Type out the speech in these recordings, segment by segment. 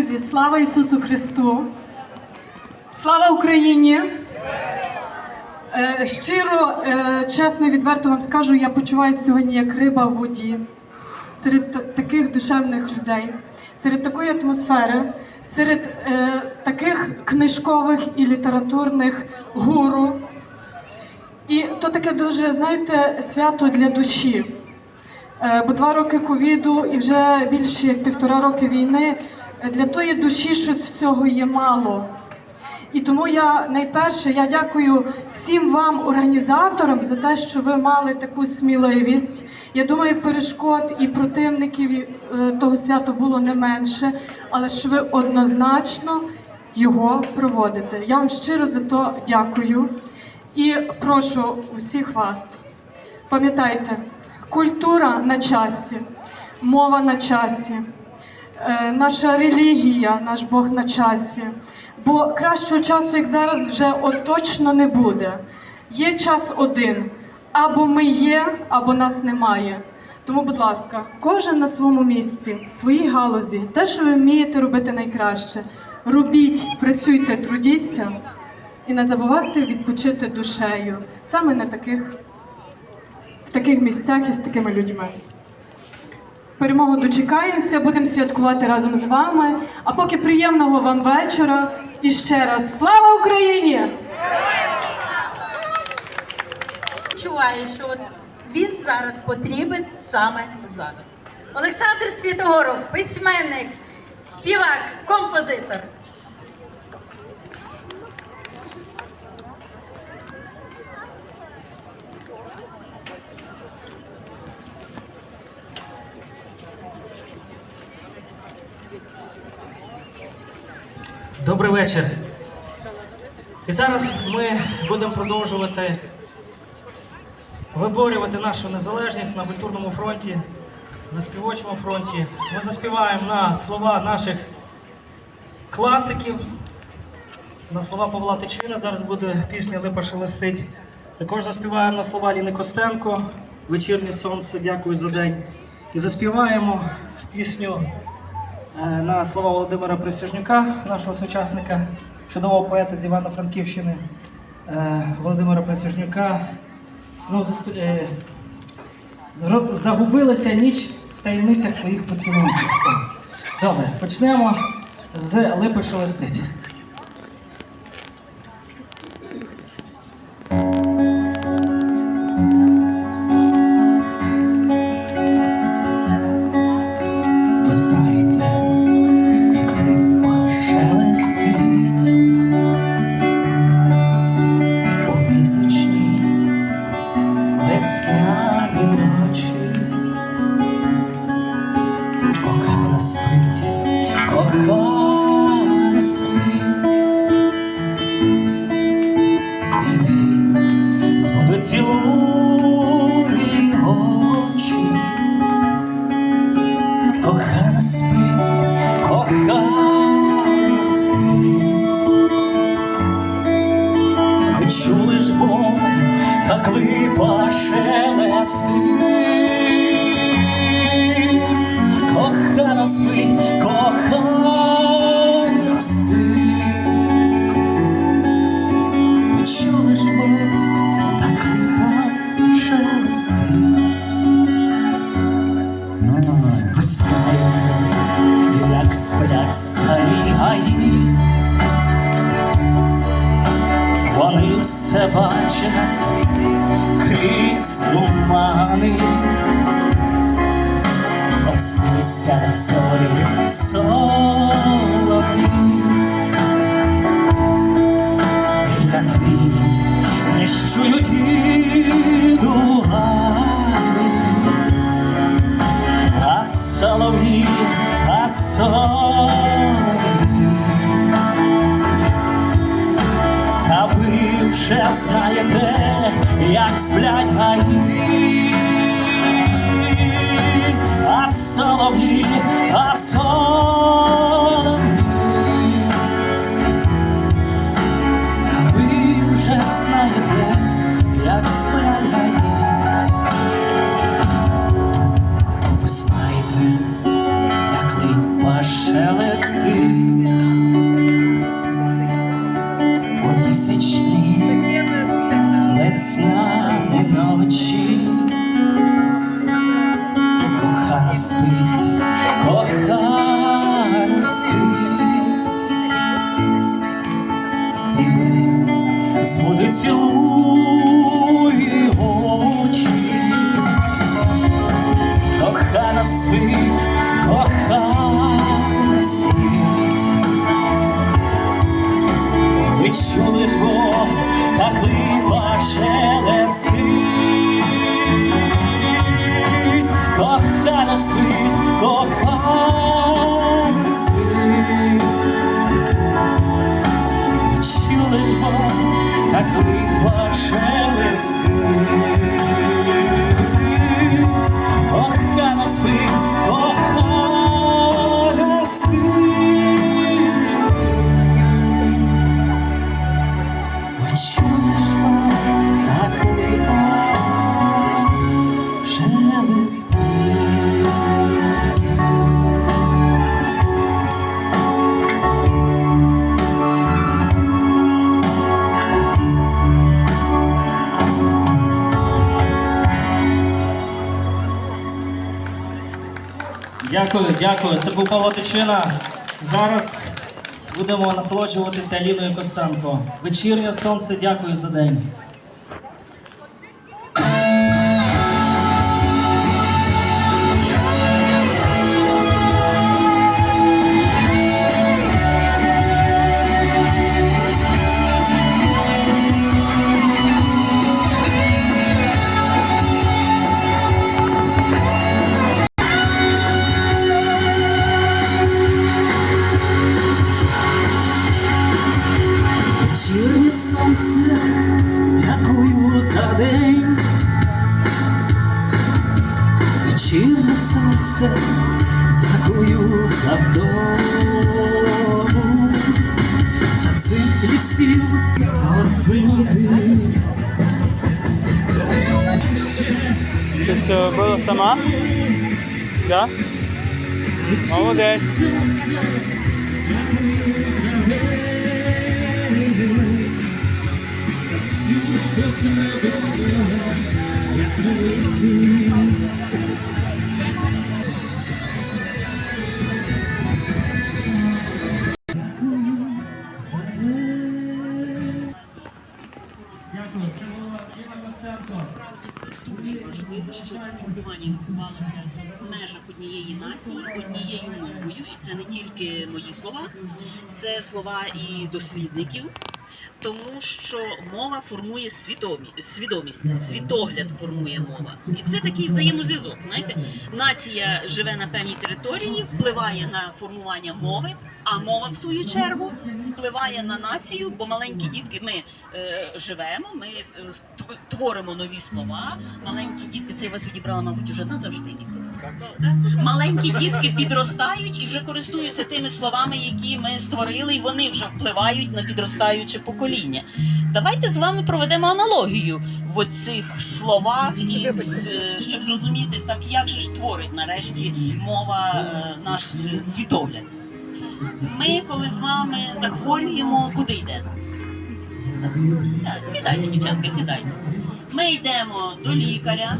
Друзі, слава Ісусу Христу! Слава Україні! Е, Щиро, е, чесно відверто вам скажу, я почуваюся сьогодні як риба в воді серед таких душевних людей, серед такої атмосфери, серед е, таких книжкових і літературних гуру. І то таке дуже, знаєте, свято для душі. Бо два роки ковіду і вже більше як півтора роки війни для тої душі щось всього є мало. І тому я найперше я дякую всім вам, організаторам, за те, що ви мали таку сміливість. Я думаю, перешкод і противників е, того свята було не менше, але що ви однозначно його проводите. Я вам щиро за то дякую і прошу усіх вас. Пам'ятайте, культура на часі, мова на часі, наша релігія, наш Бог на часі. Бо кращого часу, як зараз, вже от точно не буде. Є час один. Або ми є, або нас немає. Тому, будь ласка, кожен на своєму місці, в своїй галузі, те, що ви вмієте робити найкраще. Робіть, працюйте, трудіться і не забувайте відпочити душею саме на таких в таких місцях і з такими людьми. Перемогу дочекаємося, будемо святкувати разом з вами. А поки приємного вам вечора. І ще раз слава Україні! Чуваю, що от він зараз потрібен саме ззаду. Олександр Світогоров, письменник, співак, композитор. Добрий вечір. І зараз ми будемо продовжувати виборювати нашу незалежність на культурному фронті, на співочому фронті. Ми заспіваємо на слова наших класиків, на слова Павла Тичина. Зараз буде пісня Липа шелестить. Також заспіваємо на слова Ліни Костенко, Вечірнє сонце, дякую за день. І заспіваємо пісню на слова Володимира Присяжнюка, нашого сучасника, чудового поета з Івано-Франківщини е, Володимира Присяжнюка. Знов засту- е, загубилася ніч в таємницях твоїх поцілунків. Добре, почнемо з липи шелестить. Ви вже збуди цілуй очі. Кохана спить, кохана спить. Ви чули ж бо, так липа шелестить. Кохана спить, так липа шелестить. Дякую, дякую. Це був Павло Тичина. Зараз будемо насолоджуватися Аліною Костенко. Вечірнє сонце, дякую за день. Сонце, дякую за день. Вечірнє сонце, дякую за вдому. За цих лісів оцінити. Ти все робила сама? Да? Молодець. В межах однієї нації, однією мовою, і це не тільки мої слова, це слова і дослідників. Тому що мова формує свідомі, свідомість, світогляд формує мова. І це такий взаємозв'язок. Знаєте, нація живе на певній території, впливає на формування мови, а мова, в свою чергу, впливає на націю, бо маленькі дітки ми е, живемо, ми е, творимо нові слова. Маленькі дітки, це я вас відібрала, мабуть, уже назавжди мікрофон. Маленькі дітки підростають і вже користуються тими словами, які ми створили, і вони вже впливають на підростаюче покоління. Давайте з вами проведемо аналогію в оцих словах, і щоб зрозуміти, так як же ж творить нарешті мова е, наш світогляд. Ми, коли з вами захворюємо, куди йдемо? Так, сідайте, дівчатка, сідайте. Ми йдемо до лікаря,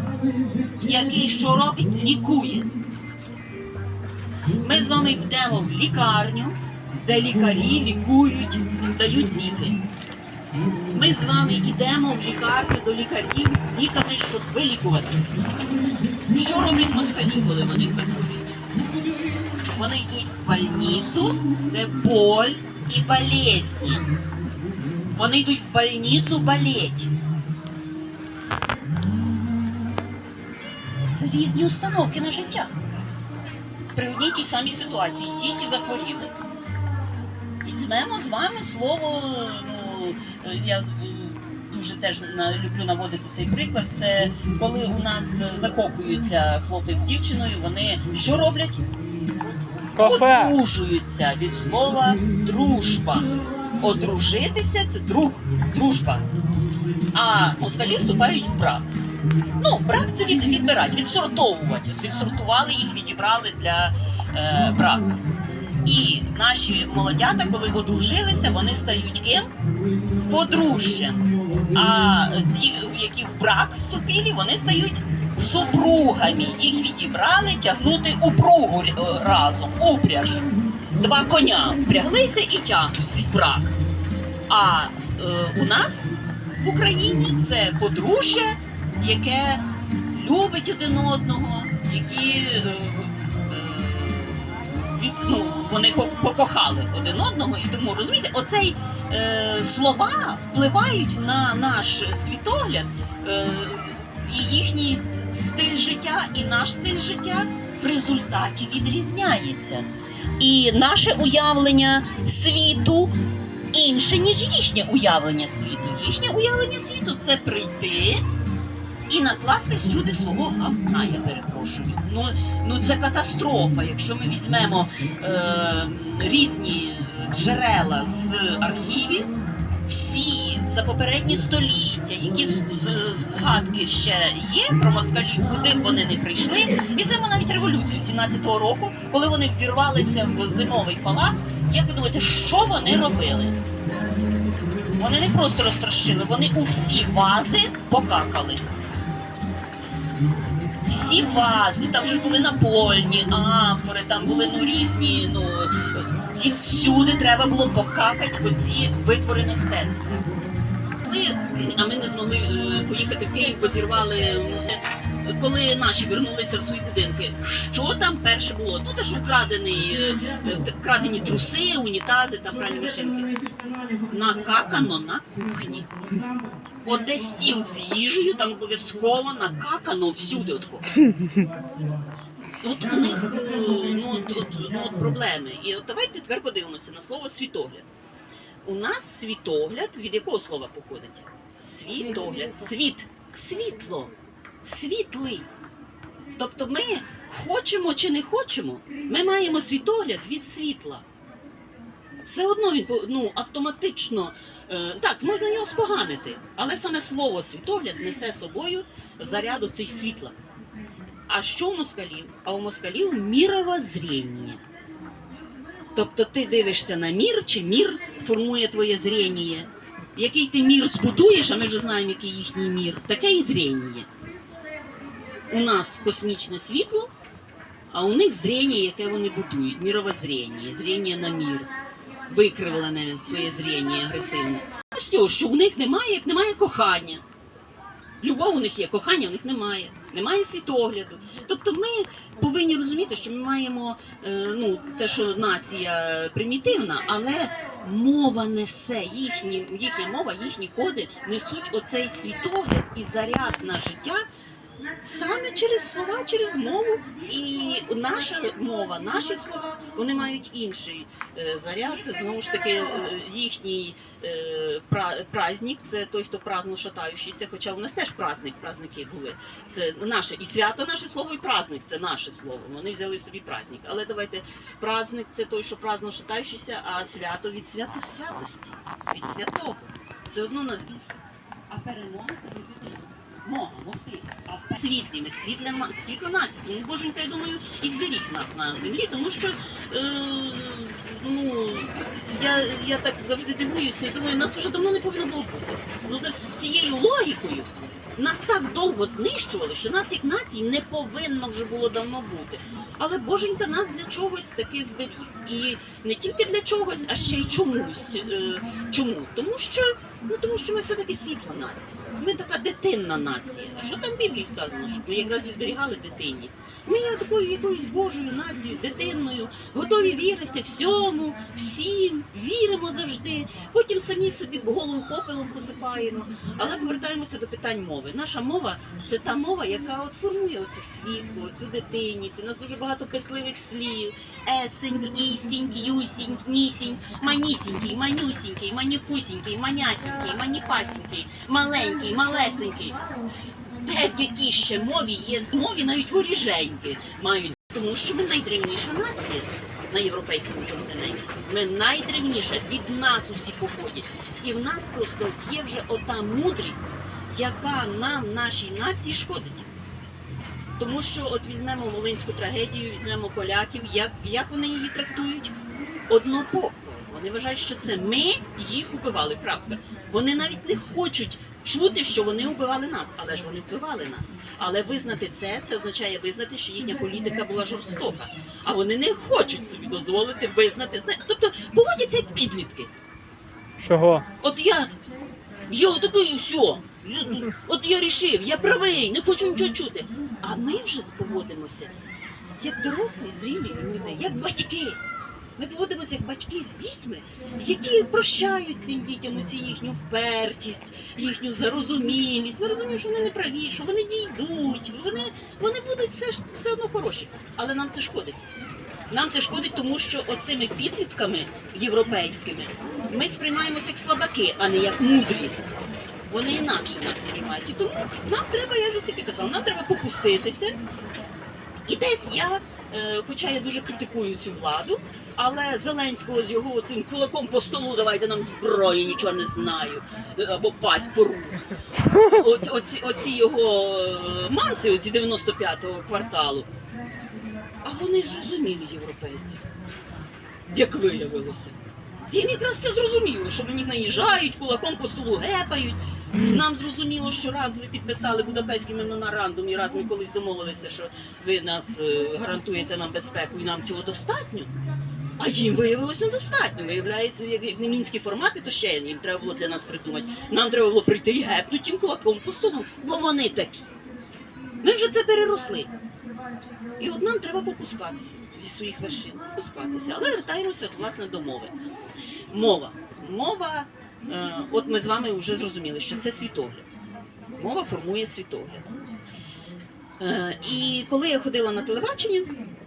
який що робить? Лікує. Ми з вами йдемо в лікарню, де лікарі лікують, дають ліки. Ми з вами йдемо в лікарню до лікарів ліками, щоб вилікувати. Що роблять москалі, коли вони захворюють? Вони йдуть в больницю, де боль і болезні. Вони йдуть в больницю болеть. Це різні установки на життя. При одній тій самій ситуації діти захворіли. Візьмемо з вами слово, ну, я е, дуже теж на- люблю наводити цей приклад. Це коли у нас закохуються хлопець з дівчиною, вони що роблять? Одружуються від слова дружба. Одружитися це друг, дружба. А москалі вступають в брак. Ну, брак це від, відбирати, відсортовувати. Відсортували їх, відібрали для е, браку. І наші молодята, коли одружилися, вони стають ким? Подружжям. А ті, які в брак вступили, вони стають супругами. Їх відібрали тягнути упругу разом, упряж. Два коня впряглися і тягнуть свій брак. А е, у нас в Україні це подружжя, яке любить один одного, які е, е, від, ну, вони покохали один одного. І тому розумієте, оцей е, слова впливають на наш світогляд, е, і їхній стиль життя, і наш стиль життя в результаті відрізняється. І наше уявлення світу інше, ніж їхнє уявлення світу. Їхнє уявлення світу це прийти і накласти всюди свого гамна, я перепрошую. Ну, ну це катастрофа. Якщо ми візьмемо е, різні джерела з архівів, всі за попередні століття, які згадки ще є про москалів, куди б вони не прийшли. Візьмемо навіть революцію 17-го року, коли вони ввірвалися в зимовий палац. Як ви думаєте, що вони робили? Вони не просто розтрощили, вони у всі вази покакали. Всі вази, там же ж були напольні, амфори, там були ну різні. Ну їх всюди треба було покакати в оці витвори мистецтва. Ми, а ми не змогли е, поїхати в Київ, бо зірвали. Коли наші вернулися в свої будинки, що там перше було? Ну, те ж вкрадений, е, е, вкрадені труси, унітази та пральні машинки. Накакано на кухні. От де стіл з їжею, там обов'язково накакано всюди. Отко. От у них е, ну, от, от, ну, от проблеми. І от давайте тепер подивимося на слово світогляд. У нас світогляд від якого слова походить? Світогляд, світ, світло, світлий. Тобто ми хочемо чи не хочемо, ми маємо світогляд від світла. Все одно він ну, автоматично. е, Так, можна його споганити, але саме слово світогляд несе собою заряду цей світла. А що у москалів? А у москалів міровоззріння. Тобто ти дивишся на мір, чи мір формує твоє зріння. Який ти мір збудуєш, а ми вже знаємо, який їхній мір, таке і зріння. У нас космічне світло, а у них зріння, яке вони будують, міровоззріння, зріння на мір, викривлене своє зріння агресивне. Що, що у них немає, як немає кохання. Любов у них є, кохання у них немає, немає світогляду. Тобто ми повинні розуміти, що ми маємо е, ну, те, що нація примітивна, але мова несе, їхні, їхня мова, їхні коди несуть оцей світогляд і заряд на життя саме через слова, через мову. І наша мова, наші слова, вони мають інший е, заряд. Знову ж таки, е, їхній е, праздник це той, хто праздно шатаючийся, хоча у нас теж праздник, праздники були. Це наше і свято наше слово, і праздник це наше слово. Вони взяли собі праздник. Але давайте праздник це той, що праздно шатаючийся, а свято від свято святості, від святого. Все одно нас більше. А перемога це робити мога, могти. А світлі, ми світла, світла нація. Тому Боженька, я думаю, і зберіг нас на землі, тому що е, ну, я, я так завжди дивуюся і думаю, нас уже давно не повинно було бути. Ну за всією логікою. Нас так довго знищували, що нас як нації не повинно вже було давно бути. Але Боженька нас для чогось таки зберіг. І не тільки для чогось, а ще й чомусь. Е, чому? Тому що, ну, тому що ми все-таки світла нація. Ми така дитинна нація. А що там в Біблії сказано? Що ми якраз і зберігали дитинність. Ми є такою якоюсь Божою нацією, дитинною, готові вірити всьому, всім, віримо завжди. Потім самі собі голову попелом посипаємо. Але повертаємося до питань мови. Наша мова це та мова, яка от формує оце світло, цю дитинність. У нас дуже багато писливих слів. Есень, ісінь, юсінь, нісінь, манісінький, манюсінький, манікусінький, манясінький, маніпасінький, маленький, малесенький. Те, в якій ще мові є мові навіть воріженьки мають, тому що ми найдревніша нація на європейському континенті. Ми найдревніша, від нас усі походять. І в нас просто є вже ота мудрість, яка нам, нашій нації, шкодить. Тому що от візьмемо волинську трагедію, візьмемо поляків, як, як вони її трактують? однобоко. Вони вважають, що це ми їх убивали. Крапка. Вони навіть не хочуть чути, що вони убивали нас, але ж вони вбивали нас. Але визнати це, це означає визнати, що їхня політика була жорстока. А вони не хочуть собі дозволити визнати. Тобто поводяться як підлітки. Чого? От я, я такий все. От я рішив, я правий, не хочу нічого чути. А ми вже поводимося як дорослі, зрілі люди, як батьки. Ми поводимося як батьки з дітьми, які прощають цим дітям цю їхню впертість, їхню зарозумілість. Ми розуміємо, що вони не праві, що вони дійдуть, вони, вони будуть все, все одно хороші. Але нам це шкодить. Нам це шкодить, тому що оцими підлітками європейськими ми сприймаємося як слабаки, а не як мудрі. Вони інакше нас сприймають. І тому нам треба, я вже собі казала, нам треба попуститися. І десь я, е, хоча я дуже критикую цю владу, але Зеленського з його цим кулаком по столу давайте нам зброї, нічого не знаю, або пасть по руку. Оці, оці, оці його е, маси, оці 95-го кварталу. А вони зрозумілі європейці, як виявилося. Їм якраз це зрозуміло, що на наїжджають, кулаком по столу гепають. Нам зрозуміло, що раз ви підписали Будапештський меморандум і раз ми колись домовилися, що ви нас е, гарантуєте нам безпеку і нам цього достатньо. А їм виявилось недостатньо. Виявляється, як, не мінські формати, то ще їм треба було для нас придумати. Нам треба було прийти і гепнути їм кулаком по столу, бо вони такі. Ми вже це переросли. І от нам треба попускатися зі своїх вершин, попускатися. Але вертаємося власне до мови. Мова. Мова, е, от ми з вами вже зрозуміли, що це світогляд. Мова формує світогляд. Е, і коли я ходила на телебачення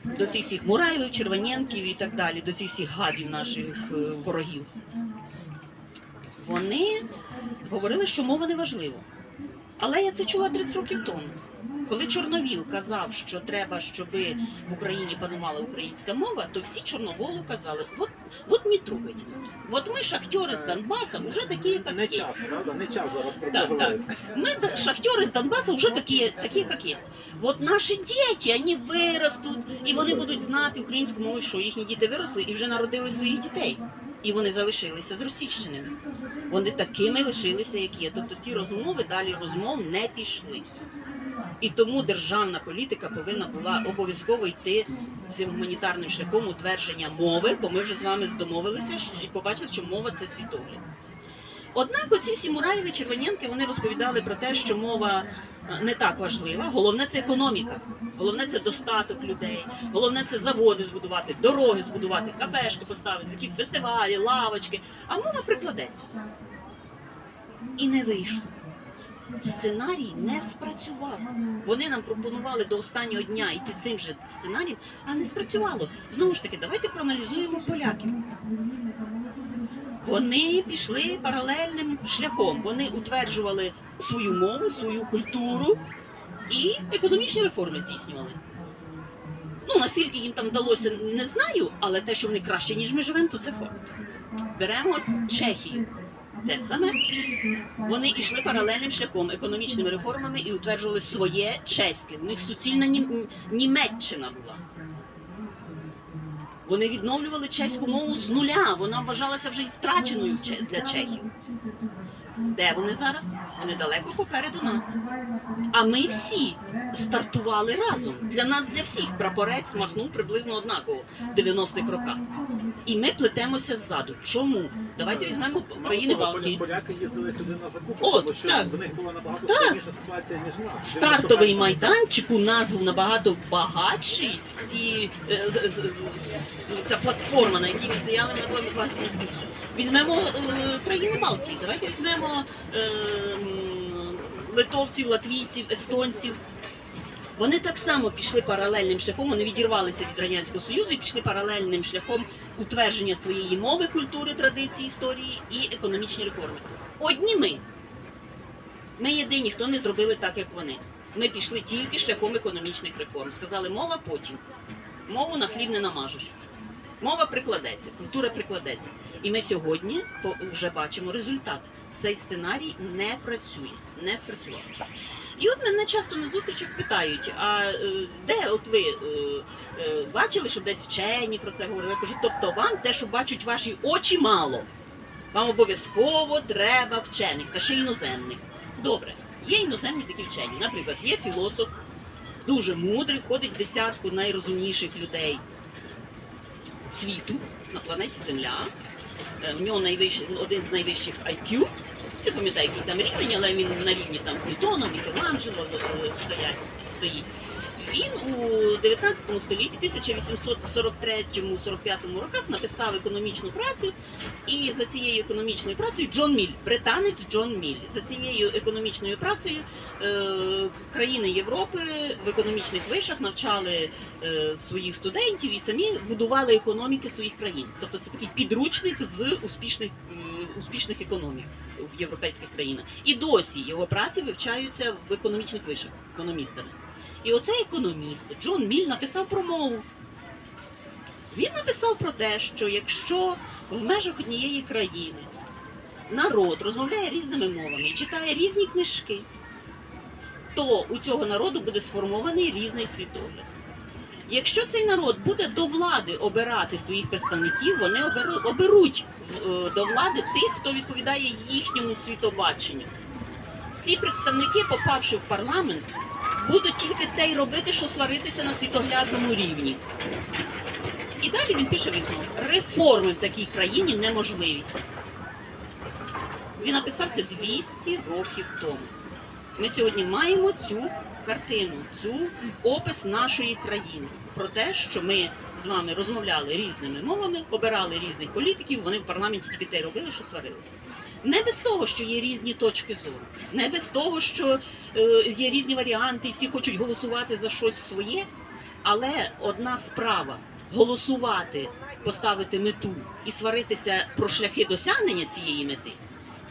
до цих всіх Мураєвів, Червоненків і так далі, до цих всіх гадів наших е, ворогів, вони говорили, що мова не важлива. Але я це чула 30 років тому. Коли Чорновіл казав, що треба, щоб в Україні панувала українська мова, то всі Чорноволу казали, от, от не трогайте. От ми, шахтери з Донбаса, вже такі, як Не є. час, правда? Не час зараз про це Так, так. говорити. Мы, д- шахтеры с Донбасса, уже такие, такие, как наші діти, вони виростуть, і вони будуть знати українську мову, що їхні діти виросли і вже народили своїх дітей. І вони залишилися з російщинами. Вони такими лишилися, як є. Тобто ці розмови далі розмов не пішли. І тому державна політика повинна була обов'язково йти цим гуманітарним шляхом утвердження мови, бо ми вже з вами домовилися що- і побачили, що мова це світогляд. Однак оці всі Мураєві, Червоненки, вони розповідали про те, що мова е, не так важлива. Головне це економіка, головне це достаток людей, головне це заводи збудувати, дороги збудувати, кафешки поставити, такі фестивалі, лавочки. А мова прикладеться. І не вийшло. Сценарій не спрацював. Вони нам пропонували до останнього дня йти цим же сценарієм, а не спрацювало. Знову ж таки, давайте проаналізуємо поляків. Вони пішли паралельним шляхом. Вони утверджували свою мову, свою культуру і економічні реформи здійснювали. Ну, наскільки їм там вдалося, не знаю, але те, що вони краще, ніж ми живемо, то це факт. Беремо Чехію. Те саме. Вони йшли паралельним шляхом, економічними реформами і утверджували своє чеське. У них суцільна Нім- Німеччина була. Вони відновлювали чеську мову з нуля. Вона вважалася вже й втраченою для чехів. Де вони зараз? Вони далеко попереду нас. А ми всі стартували разом. Для нас, для всіх, прапорець махнув приблизно однаково в 90-х роках. І ми плетемося ззаду. Чому? Давайте візьмемо країни Балтії. Поляки їздили сюди на закупи, От, тому що так. в них була набагато Так. складніша ситуація, ніж в нас. Стартовий 91-му. майданчик у нас був набагато багатший, і е, з- з- з- ця платформа, на якій ви стояли, була набагато міцніша. Візьмемо е, країни Балтії. Давайте візьмемо е, м, литовців, латвійців, естонців. Вони так само пішли паралельним шляхом, вони відірвалися від Радянського Союзу і пішли паралельним шляхом утвердження своєї мови, культури, традиції, історії і економічні реформи. Одні ми. Ми єдині, хто не зробили так, як вони. Ми пішли тільки шляхом економічних реформ. Сказали, мова потім. Мову на хліб не намажеш. Мова прикладеться, культура прикладеться. І ми сьогодні вже бачимо результат. цей сценарій не працює, не спрацював. І от мене часто на зустрічах питають: а е, де от ви е, е, бачили, щоб десь вчені про це говорили? Я кажу, тобто вам те, що бачать ваші очі, мало. Вам обов'язково треба вчених та ще іноземних. Добре, є іноземні такі вчені. Наприклад, є філософ, дуже мудрий, входить в десятку найрозумніших людей світу на планеті Земля. В нього найвищий, один з найвищих IQ. Не пам'ятаю, який там рівень, але він на рівні там з Ньютоном, Мікеланджело е, стоять, стоїть. Він у 19 столітті, 1843-45 роках написав економічну працю, і за цією економічною працею Джон Міль, британець Джон Міль, за цією економічною працею е, країни Європи в економічних вишах навчали е, своїх студентів і самі будували економіки своїх країн. Тобто це такий підручник з успішних, успішних економік в європейських країнах. І досі його праці вивчаються в економічних вишах економістами. І оцей економіст Джон Міль написав промову. Він написав про те, що якщо в межах однієї країни народ розмовляє різними мовами і читає різні книжки, то у цього народу буде сформований різний світогляд. Якщо цей народ буде до влади обирати своїх представників, вони оберуть е, до влади тих, хто відповідає їхньому світобаченню. Ці представники, попавши в парламент, будуть тільки те й робити, що сваритися на світоглядному рівні. І далі він пише висновок. Реформи в такій країні неможливі. Він написав це 200 років тому. Ми сьогодні маємо цю картину, цю опис нашої країни про те, що ми з вами розмовляли різними мовами, обирали різних політиків, вони в парламенті тільки те робили, що сварилися. Не без того, що є різні точки зору, не без того, що е, є різні варіанти, і всі хочуть голосувати за щось своє. Але одна справа голосувати, поставити мету і сваритися про шляхи досягнення цієї мети,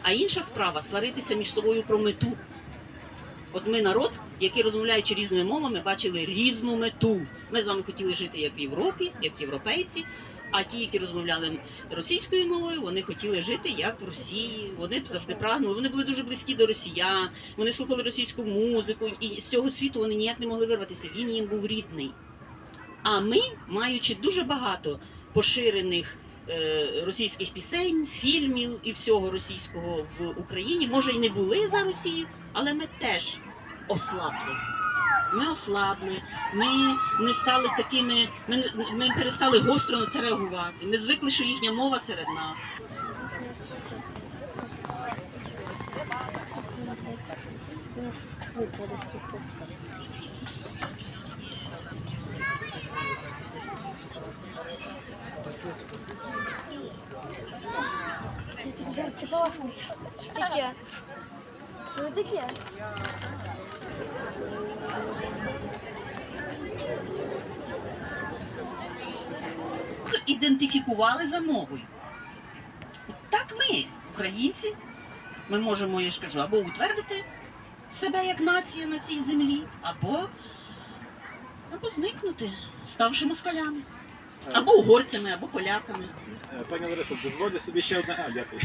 а інша справа сваритися між собою про мету. От ми народ, який розмовляючи різними мовами, бачили різну мету. Ми з вами хотіли жити як в Європі, як європейці. А ті, які розмовляли російською мовою, вони хотіли жити як в Росії. Вони б завжди прагнули. Вони були дуже близькі до росіян. Вони слухали російську музику, і з цього світу вони ніяк не могли вирватися. Він їм був рідний. А ми, маючи дуже багато поширених е, російських пісень, фільмів і всього російського в Україні, може і не були за Росію, але ми теж ослабли. Ми ослабли, ми не стали такими, ми, не- ми перестали гостро на це реагувати. Ми звикли, що їхня мова серед нас. Що таке? Таке? ідентифікували за мовою. Так ми, українці, ми можемо, я ж кажу, або утвердити себе як нація на цій землі, або, або зникнути, ставши москалями. Або угорцями, або поляками. Е, Пані Ларисо, дозволю собі ще одне. А, дякую.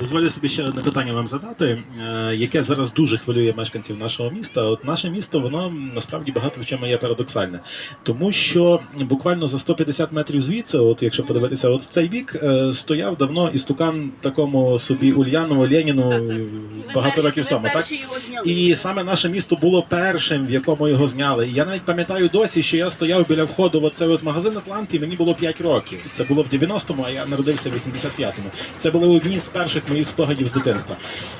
Дозволю собі ще одне питання вам задати, е, яке зараз дуже хвилює мешканців нашого міста. От наше місто, воно насправді багато в чому є парадоксальне, тому що буквально за 150 метрів звідси, от якщо подивитися, от в цей бік е, стояв давно істукан такому собі Ульянову Леніну е, багато років тому. Так і саме наше місто було першим, в якому його зняли. І я навіть пам'ятаю досі, що я стояв біля входу в оцей от магазин Атлант, і мені було 5 років. Це було в 90-му, а я народився в 85-му. Це були одні з перших моїх спогадів з дитинства.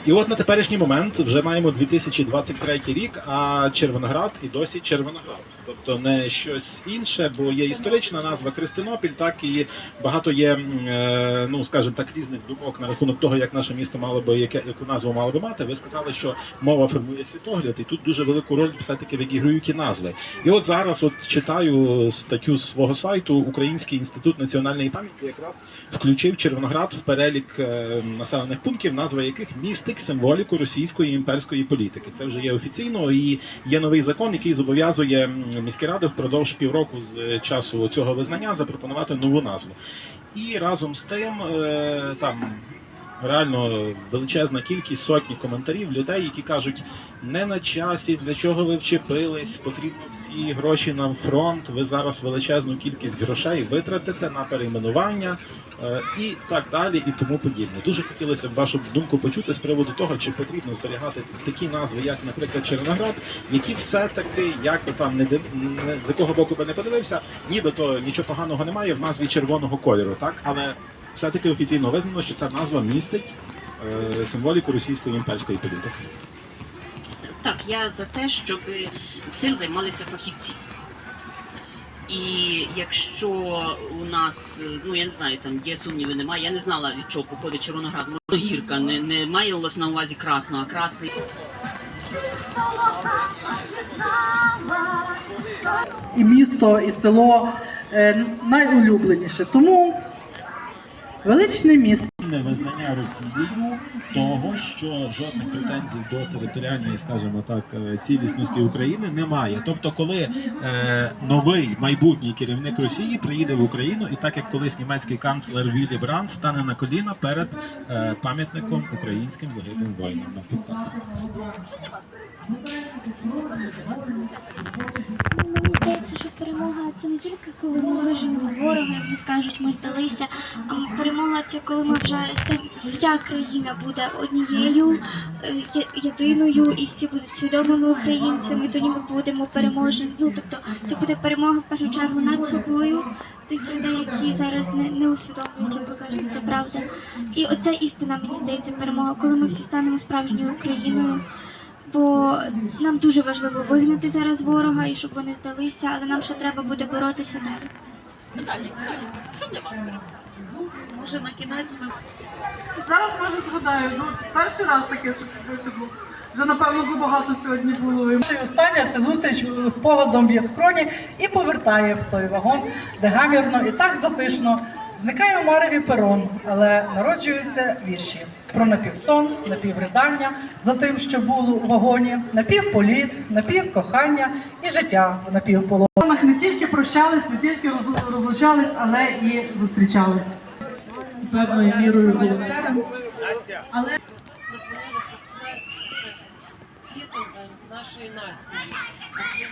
І от на теперішній момент вже маємо 2023 рік, а Червоноград і досі Червоноград. Тобто не щось інше, бо є історична назва Кристинопіль, так і багато є, е, ну скажімо так, різних думок на рахунок того, як наше місто мало би яке яку назву мало би мати. Ви сказали, що мова формує світогляд, і тут дуже велику роль все-таки відіграють і назви. І от зараз от читаю статтю свого сайту Український інститут національної пам'яті якраз включив Червоноград в перелік е, населених пунктів, назва яких містить символіку російської імперської політики. Це вже є офіційно і є новий закон, який зобов'язує міські ради впродовж півроку з е, часу цього визнання запропонувати нову назву. І разом з тим е, там реально величезна кількість сотні коментарів людей, які кажуть, не на часі, для чого ви вчепились, потрібно всі гроші на фронт. Ви зараз величезну кількість грошей витратите на перейменування е, і так далі, і тому подібне. Дуже хотілося б вашу думку почути з приводу того, чи потрібно зберігати такі назви, як, наприклад, Червоноград, які все-таки, як би там не, див- з якого боку би не подивився, нібито нічого поганого немає в назві червоного кольору, так але все-таки офіційно визнано, що ця назва містить е, символіку російської імперської політики. Так, я за те, щоб всім займалися фахівці. І якщо у нас, е, ну я не знаю, там є сумніви, немає. Я не знала, від чого походить Червоноград. Можливо, гірка, не, не маялось на увазі красно, а красний. і місто, і село е, найулюбленіше. Тому величне місто. Невизнання Росією того, що жодних претензій до територіальної, скажімо так, е, цілісності України немає. Тобто, коли е, новий майбутній керівник Росії приїде в Україну, і так як колись німецький канцлер Віллі Брандт стане на коліна перед е, пам'ятником українським загиблим воїнам. Мабуть, так. Здається, що перемога це не тільки коли ми виженемо ворога, як вони скажуть, ми здалися. А перемога це коли ми вже вся, країна буде однією, е, єдиною, і всі будуть свідомими українцями. Тоді ми будемо переможені. Ну тобто, це буде перемога в першу чергу над собою. Тих людей, які зараз не, не усвідомлюють, як ви це правда. І оця істина, мені здається, перемога, коли ми всі станемо справжньою Україною. Бо нам дуже важливо вигнати зараз ворога і щоб вони здалися, але нам ще треба буде боротися далі. Далі. Що для вас перемога? Може на кінець ми Зараз може згадаю, ну перший раз таке, що було. Вже напевно забагато сьогодні було. І остання це зустріч з погодом в Євскроні і повертає в той вагон, де гамірно і так затишно. Зникає у Мареві перон, але народжуються вірші про напівсон, напівридання, за тим, що було у вагоні, напівполіт, напівкохання і життя в напівполонах. Не тільки прощались, не тільки розлучались, але і зустрічались. Певною мірою було це. це світом нашої нації.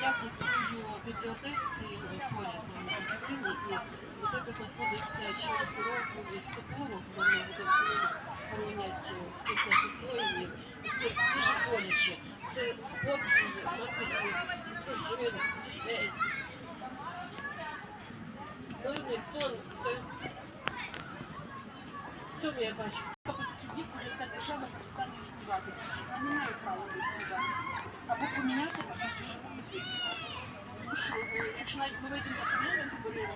Я працюю в бібліотеці поряд на Україні, і бібліотека знаходиться через дорогу від Соколу, де ми будемо хоронять е, всіх наших воїнів. І це дуже боляче. Це спокій матері, дружин, дітей. Мирний сон це в цьому я бачу. та держава перестане існувати. Я не маю права сказати. Або поміняти, або що. Тому що е, якщо навіть ми вийдемо на парламент, то буде